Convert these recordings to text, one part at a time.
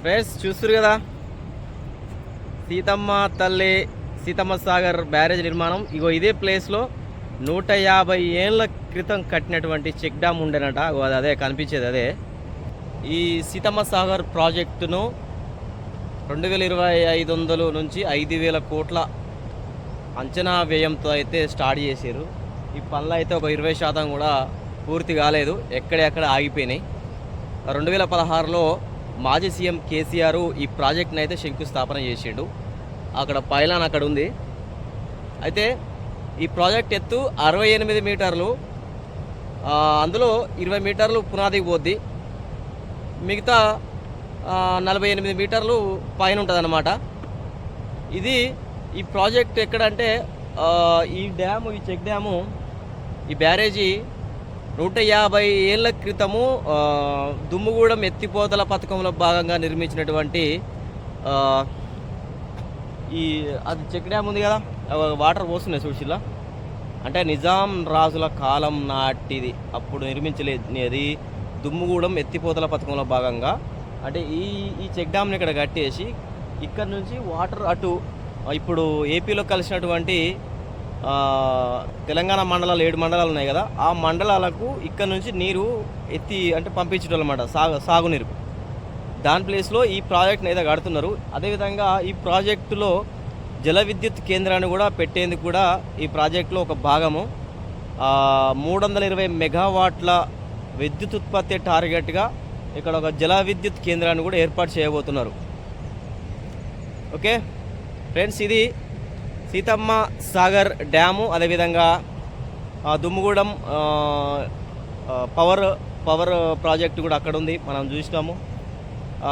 Friends చూస్తారు కదా? సీతమ్మ తల్లి సీతమ్మ సాగర్ బ్యారేజ్ నిర్మాణం. ఇగో ఇదే ప్లేస్లో నూట యాభై ఏళ్ళ క్రితం కట్టినటువంటి చెక్ డ్యామ్ ఉండేనట. అది అదే కనిపించేది అదే. ఈ సీతమ్మ సాగర్ ప్రాజెక్టును రెండు వేల ఇరవై ఐదు వందలు నుంచి ఐదు వేల కోట్ల అంచనా వ్యయంతో అయితే స్టార్ట్ చేశారు ఈ పనులు అయితే ఒక ఇరవై శాతం కూడా పూర్తి కాలేదు. ఎక్కడెక్కడ ఆగిపోయినాయి. రెండు వేల పదహారులో మాజీ సీఎం కేసీఆర్ ఈ ప్రాజెక్ట్ని అయితే శంకుస్థాపన చేసిండు. అక్కడ పైలాన్ అక్కడ ఉంది. అయితే ఈ ప్రాజెక్ట్ ఎత్తు అరవై ఎనిమిది మీటర్లు. అందులో ఇరవై మీటర్లు పునాదికి పోద్ది. మిగతా నలభై ఎనిమిది మీటర్లు పైన ఉంటుందన్నమాట. ఇది ఈ ప్రాజెక్ట్ ఎక్కడంటే ఈ డ్యాము ఈ చెక్ డ్యాము ఈ బ్యారేజీ నూట యాభై ఏళ్ళ క్రితము దుమ్ముగూడెం ఎత్తిపోతల పథకంలో భాగంగా నిర్మించినటువంటి ఈ అది చెక్ డ్యామ్ ఉంది కదా? వాటర్ పోస్తున్నాయి చూసిలా అంటే నిజాం రాజుల కాలం నాటిది. అప్పుడు నిర్మించలేది దుమ్ముగూడెం ఎత్తిపోతల పథకంలో భాగంగా. అంటే ఈ ఈ చెక్ డ్యామ్ని ఇక్కడ కట్టేసి ఇక్కడ నుంచి వాటర్ అటు ఇప్పుడు ఏపీలో కలిసినటువంటి తెలంగాణ మండలాలు ఏడు మండలాలు ఉన్నాయి కదా ఆ మండలాలకు ఇక్కడ నుంచి నీరు ఎత్తి అంటే పంపించడం అనమాట సాగు సాగునీరు. దాని ప్లేస్లో ఈ ప్రాజెక్ట్ని అయితే కడుతున్నారు. అదేవిధంగా ఈ ప్రాజెక్టులో జల విద్యుత్ కేంద్రాన్ని కూడా పెట్టేందుకు కూడా ఈ ప్రాజెక్టులో ఒక భాగము. మూడు వందల ఇరవై మెగావాట్ల విద్యుత్ ఉత్పత్తి టార్గెట్గా ఇక్కడ ఒక జల విద్యుత్ కేంద్రాన్ని కూడా ఏర్పాటు చేయబోతున్నారు. ఓకే? ఫ్రెండ్స్ ఇది సీతమ్మ సాగర్ డ్యాము అదేవిధంగా దుమ్ముగూడెం పవర్ పవర్ ప్రాజెక్ట్ కూడా అక్కడ ఉంది మనం చూసినాము.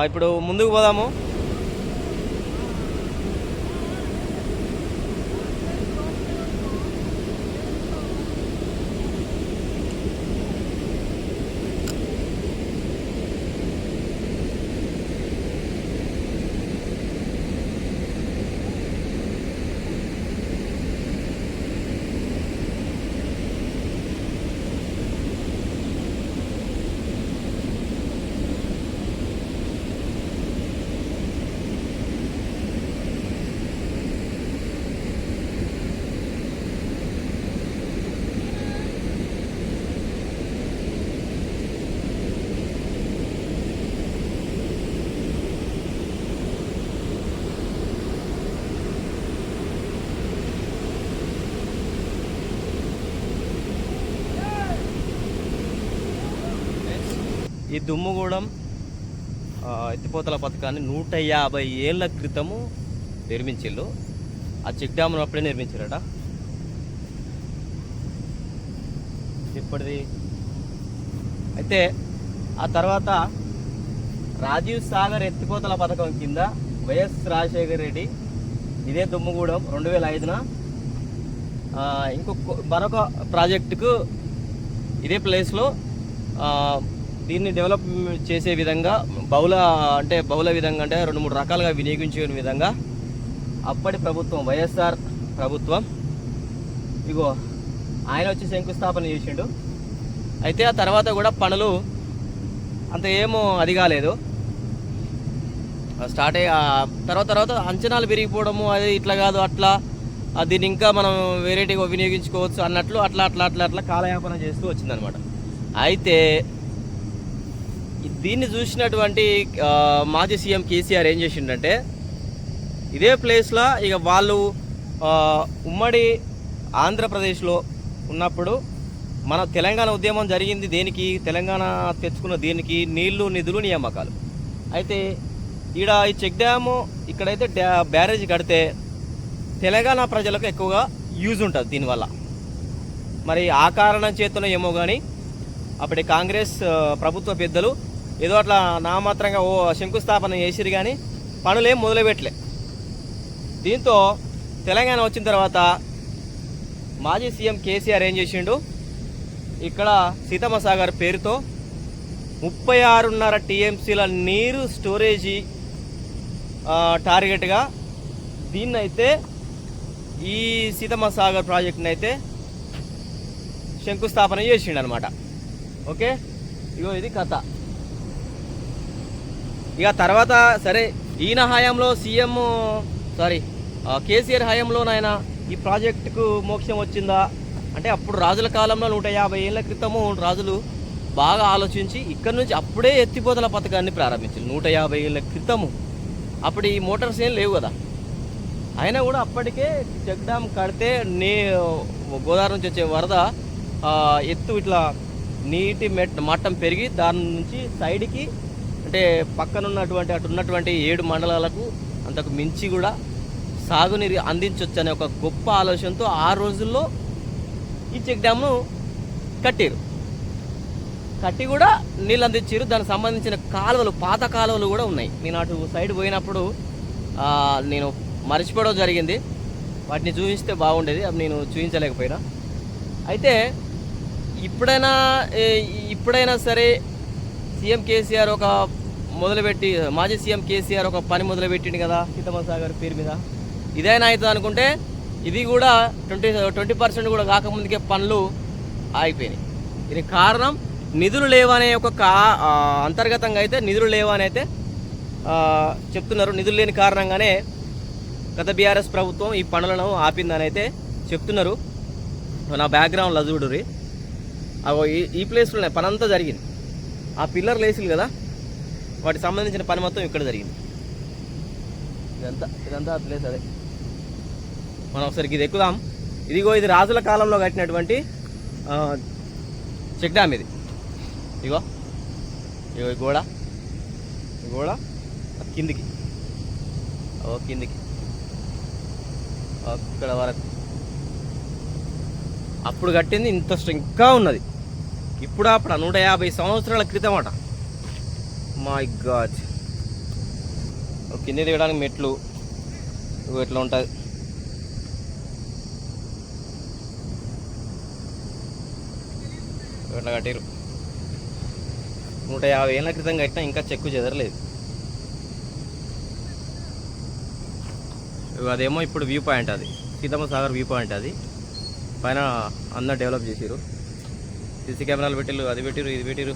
ఇప్పుడు ముందుకు పోదాము. ఈ దుమ్ముగూడెం ఎత్తిపోతల పథకాన్ని నూట యాభై ఏళ్ళ క్రితము నిర్మించిల్లు. ఆ చెక్ డ్యామ్ను అప్పుడే నిర్మించారట. ఇప్పటిది. అయితే ఆ తర్వాత రాజీవ్ సాగర్ ఎత్తిపోతల పథకం కింద వైఎస్ రాజశేఖర్ రెడ్డి ఇదే దుమ్ముగూడెం రెండు వేల ఐదున ఇంకొక మరొక ప్రాజెక్టుకు ఇదే ప్లేస్లో దీన్ని డెవలప్ చేసే విధంగా బహుళ అంటే బహుళ విధంగా అంటే రెండు మూడు రకాలుగా వినియోగించే విధంగా అప్పటి ప్రభుత్వం వైఎస్ఆర్ ప్రభుత్వం ఇగో ఆయన వచ్చి శంకుస్థాపన చేసిండు. అయితే ఆ తర్వాత కూడా పనులు అంత ఏమో అది కాలేదు. స్టార్ట్ అయ్యి ఆ తర్వాత తర్వాత అంచనాలు పెరిగిపోవడము అది ఇట్లా కాదు అట్లా దీన్ని ఇంకా మనం వెరైటీగా వినియోగించుకోవచ్చు అన్నట్లు అట్లా అట్లా అట్లా అట్లా కాలయాపన చేస్తూ వచ్చిందనమాట అయితే దీన్ని చూసినటువంటి మాజీ సీఎం కేసీఆర్ ఏం చేసిండంటే ఇదే ప్లేస్లో ఇక వాళ్ళు ఉమ్మడి ఆంధ్రప్రదేశ్లో ఉన్నప్పుడు మన తెలంగాణ ఉద్యమం జరిగింది దేనికి? తెలంగాణ తెచ్చుకున్న దీనికి? నీళ్ళు నిధులు నియామకాలు. అయితే ఈడ ఈ చెక్ డ్యాము ఇక్కడైతే డ్యా బ్యారేజ్ కడితే తెలంగాణ ప్రజలకు ఎక్కువగా యూజ్ ఉంటుంది దీనివల్ల. మరి ఆ కారణం చేతనో ఏమో కానీ అప్పటి కాంగ్రెస్ ప్రభుత్వ పెద్దలు ఏదో అట్లా నామాత్రంగా ఓ శంకుస్థాపన చేసిరు కానీ పనులేం మొదలుపెట్టలే. దీంతో తెలంగాణ వచ్చిన తర్వాత మాజీ సీఎం కేసీఆర్ ఏం చేసిండు? ఇక్కడ సీతమ్మ సాగర్ పేరుతో ముప్పై ఆరున్నర టీఎంసీల నీరు స్టోరేజీ టార్గెట్గా దీన్నైతే ఈ సీతమ్మ సాగర్ ప్రాజెక్ట్ని అయితే శంకుస్థాపన చేసిండు అనమాట ఓకే? ఇగో ఇది కథ. ఇక తర్వాత సరే ఈయన హయాంలో సీఎం సారీ కేసీఆర్ హయాంలోనైనా ఈ ప్రాజెక్టుకు మోక్షం వచ్చిందా? అంటే అప్పుడు రాజుల కాలంలో నూట యాభై ఏళ్ళ క్రితము రాజులు బాగా ఆలోచించి ఇక్కడ నుంచి అప్పుడే ఎత్తిపోతల పథకాన్ని ప్రారంభించింది. నూట యాభై ఏళ్ళ క్రితము. అప్పుడు ఈ మోటార్స్ ఏం లేవు కదా. అయినా కూడా అప్పటికే చెక్ డ్యామ్ కడితే నీ గోదావరి నుంచి వచ్చే వరద ఎత్తు ఇట్లా నీటి మెట్ మట్టం పెరిగి దాని నుంచి సైడ్కి అంటే పక్కన ఉన్నటువంటి అటు ఉన్నటువంటి ఏడు మండలాలకు అంతకు మించి కూడా సాగునీరు అందించవచ్చు అనే ఒక గొప్ప ఆలోచనతో ఆ రోజుల్లో ఈ చెక్ డ్యామ్ను కట్టారు. కట్టి కూడా నీళ్ళు అందించారు. దానికి సంబంధించిన కాలువలు పాత కాలువలు కూడా ఉన్నాయి. నేను అటు సైడ్ పోయినప్పుడు నేను మర్చిపోవడం జరిగింది. వాటిని చూపిస్తే బాగుండేది. అవి నేను చూపించలేకపోయినా. అయితే ఇప్పుడైనా ఇప్పుడైనా సరే సీఎం కేసీఆర్ ఒక మొదలుపెట్టి మాజీ సీఎం కేసీఆర్ ఒక పని మొదలుపెట్టిండు కదా సీతమ్మసాగర్ పేరు మీద. ఇదైనా అవుతుంది అనుకుంటే ఇది కూడా ట్వంటీ ట్వంటీ పర్సెంట్ కూడా కాకముందుకే పనులు ఆగిపోయినాయి. దీనికి కారణం నిధులు లేవనే ఒక అంతర్గతంగా అయితే నిధులు లేవని అయితే చెప్తున్నారు. నిధులు లేని కారణంగానే గత బీఆర్ఎస్ ప్రభుత్వం ఈ పనులను ఆపిందని అయితే చెప్తున్నారు. నా బ్యాక్గ్రౌండ్లో చూడుర్రి. అగో ఈ ఈ ప్లేస్లోనే పనంతా జరిగింది. ఆ పిల్లర్ లేసిలు కదా? వాటికి సంబంధించిన పని మొత్తం ఇక్కడ జరిగింది. ఇదంతా ఇదంతా ప్లేస్ అదే. మనం ఒకసారికి ఇది ఎక్కుదాం. ఇదిగో ఇది రాజుల కాలంలో కట్టినటువంటి చెక్ డ్యామ్ ఇది. ఇగో ఇగో ఈ గోడ. ఈ గోడ కిందికి. ఓ కిందికి. అక్కడ వరకు. అప్పుడు కట్టింది ఇంత ఇంకా ఉన్నది. ఇప్పుడు అప్పుడు నూట యాభై సంవత్సరాల క్రితం అట మై గాడ్ కింద దిగడానికి మెట్లు. ఇగో ఎట్లా ఉంటుంది ఇట్లా కట్టారు నూట యాభై ఏళ్ళ క్రితం కట్టినా ఇంకా చెక్కు చెదరలేదు. ఇగో అదేమో ఇప్పుడు వ్యూ పాయింట్ అది. సీతమ్మ సాగర్ వ్యూ పాయింట్ అది. పైన అందరు డెవలప్ చేసిరు సీసీ కెమెరాలు పెట్టిరు అది పెట్టిరు ఇది పెట్టిరు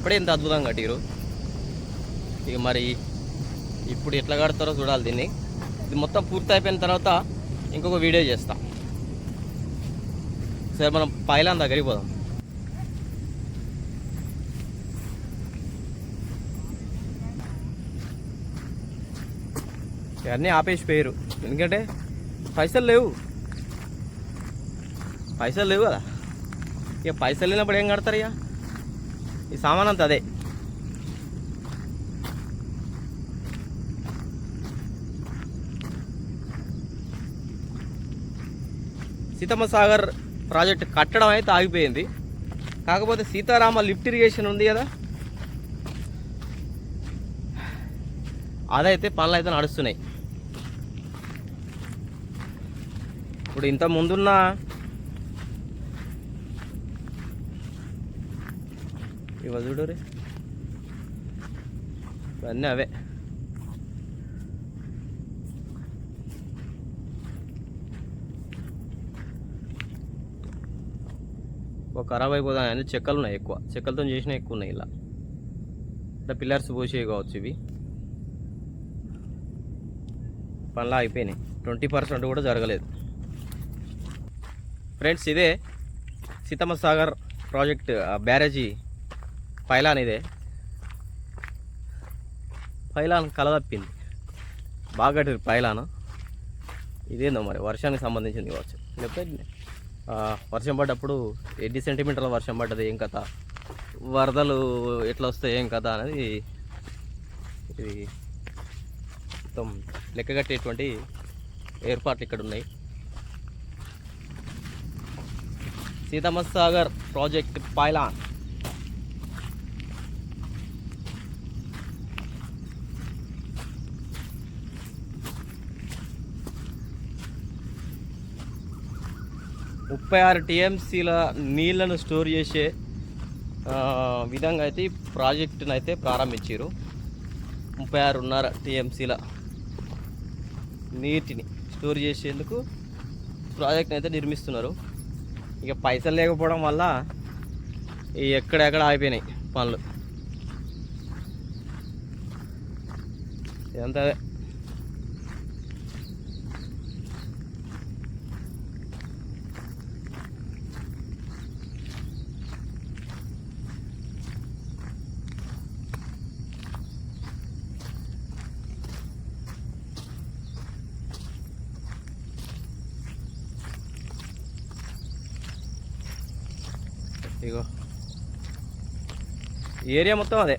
అప్పుడే ఇంత అద్భుతంగా కట్టిరు ఇక మరి ఇప్పుడు ఎట్లా కడతారో చూడాలి దీన్ని. ఇది మొత్తం పూర్తి అయిపోయిన తర్వాత ఇంకొక వీడియో చేస్తాం. సరే మనం పైలాన్ దగ్గరికి పోదాం. ఇవన్నీ ఆపేసి పోయారు ఎందుకంటే పైసలు లేవు. పైసలు లేవు కదా. ఇక పైసలు లేనప్పుడు ఏం కడతారు ఇక? ఈ సామాన్ అంతా అదే. సీతమ్మ సాగర్ ప్రాజెక్ట్ కట్టడం అయితే ఆగిపోయింది. కాకపోతే సీతారామ లిఫ్ట్ ఇరిగేషన్ ఉంది కదా. అదైతే పనులు అయితే నడుస్తున్నాయి. ఇప్పుడు ఇంత ముందున్న ఇవ చూడు రే. ఇవన్నీ అవే. ఒక ఖరాబ్ అయిపోతాయి అన్ని చెక్కలు ఉన్నాయి ఎక్కువ. చెక్కలతో చేసిన ఎక్కువ ఉన్నాయి ఇలా. అంటే పిల్లర్స్ పోసేవి కావచ్చు ఇవి. పనులు అయిపోయినాయి ట్వంటీ పర్సెంట్ కూడా జరగలేదు. ఫ్రెండ్స్ ఇదే సీతమ్మ సాగర్ ప్రాజెక్ట్ ఆ బ్యారేజీ పైలాన్ ఇదే. పైలాన్ కలదప్పింది. బాగా కట్టారు పైలాన్. ఇదేందో మరి వర్షానికి సంబంధించింది కావచ్చు. లేకపోతే వర్షం పడ్డప్పుడు ఎన్ని సెంటీమీటర్ల వర్షం పడ్డది ఏం కథ? వరదలు ఎట్లా వస్తాయి ఏం కథ అనేది ఇది మొత్తం లెక్కగట్టేటువంటి ఏర్పాట్లు ఇక్కడ ఉన్నాయి. Seethamma Sagar project pylon. ముప్పై ఆరు టీఎంసీల నీళ్ళను స్టోర్ చేసే విధంగా అయితే ఈ ప్రాజెక్టును అయితే ప్రారంభించారు ముప్పై ఆరున్నర టీఎంసీల నీటిని స్టోర్ చేసేందుకు ప్రాజెక్ట్ని అయితే నిర్మిస్తున్నారు. ఇక పైసలు లేకపోవడం వల్ల ఎక్కడెక్కడ ఆగిపోయినాయి పనులు. ఇదంతా ఇగో. ఏరియా మొత్తం అదే.